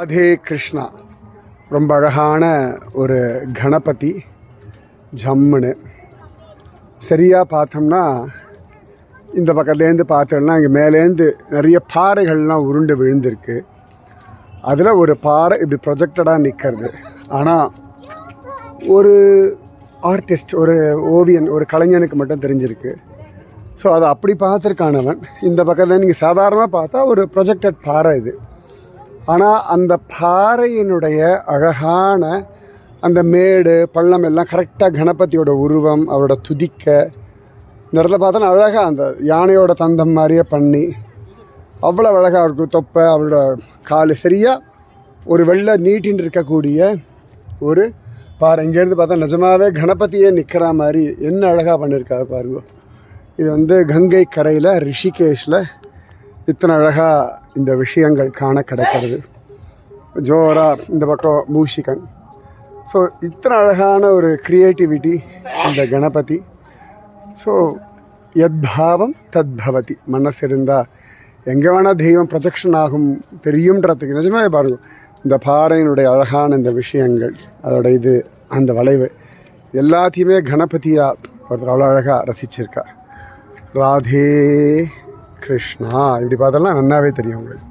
ராதே கிருஷ்ணா. ரொம்ப அழகான ஒரு கணபதி ஜம்முன்னு. சரியாக பார்த்தோம்னா இந்த பக்கத்துலேருந்து பார்த்தோம்னா இங்கே மேலேருந்து நிறைய பாறைகள்லாம் உருண்டு விழுந்திருக்கு. அதில் ஒரு பாறை இப்படி ப்ரொஜெக்டடாக நிற்கிறது ஆனால் ஒரு ஆர்டிஸ்ட் ஒரு ஓவியன் ஒரு கலைஞனுக்கு மட்டும் தெரிஞ்சிருக்கு. ஸோ அதை அப்படி பார்த்துருக்கானவன். இந்த பக்கத்தில் நீங்கள் சாதாரணமாக பார்த்தா ஒரு ப்ரொஜெக்டட் பாறை இது. ஆனால் அந்த பாறையினுடைய அழகான அந்த மேடு பள்ளம் எல்லாம் கரெக்டாக கணபதியோட உருவம் அவரோட துதிக்க இந்த இடத்துல பார்த்தோன்னா அழகாக அந்த யானையோட தந்தம் மாதிரியே பண்ணி அவ்வளோ அழகாக இருக்கும் தொப்பை அவரோட கால் சரியாக ஒரு வெள்ளை நீட்டின்னு இருக்கக்கூடிய ஒரு பாறை. இங்கேருந்து பார்த்தா நிஜமாகவே கணபதியே நிற்கிற மாதிரி என்ன அழகாக பண்ணியிருக்காரு பாருங்க. இது வந்து கங்கை கரையில் ரிஷிகேஷில் இத்தனை அழகாக இந்த விஷயங்கள் காண கிடைக்கிறது. ஜோரா இந்த பக்கம் மூஷிகன். ஸோ இத்தனை அழகான ஒரு க்ரியேட்டிவிட்டி இந்த கணபதி. ஸோ யத்பாவம் தத்பவதி மனசு இருந்தால் எங்கே வேணால் தெய்வம் ப்ரொஜெக்ஷன் ஆகும் தெரியுன்றதுக்கு நிஜமாவே பாருங்க இந்த பாறையினுடைய அழகான இந்த விஷயங்கள் அதோட இது அந்த வளைவு எல்லாத்தையுமே கணபதியாக ஒருத்தர் அவ்வளோ அழகாக ரசிச்சிருக்கார். ராதே கிருஷ்ணா இப்படி பார்த்தோம்னா நன்னாவே தெரியும் உங்களுக்கு.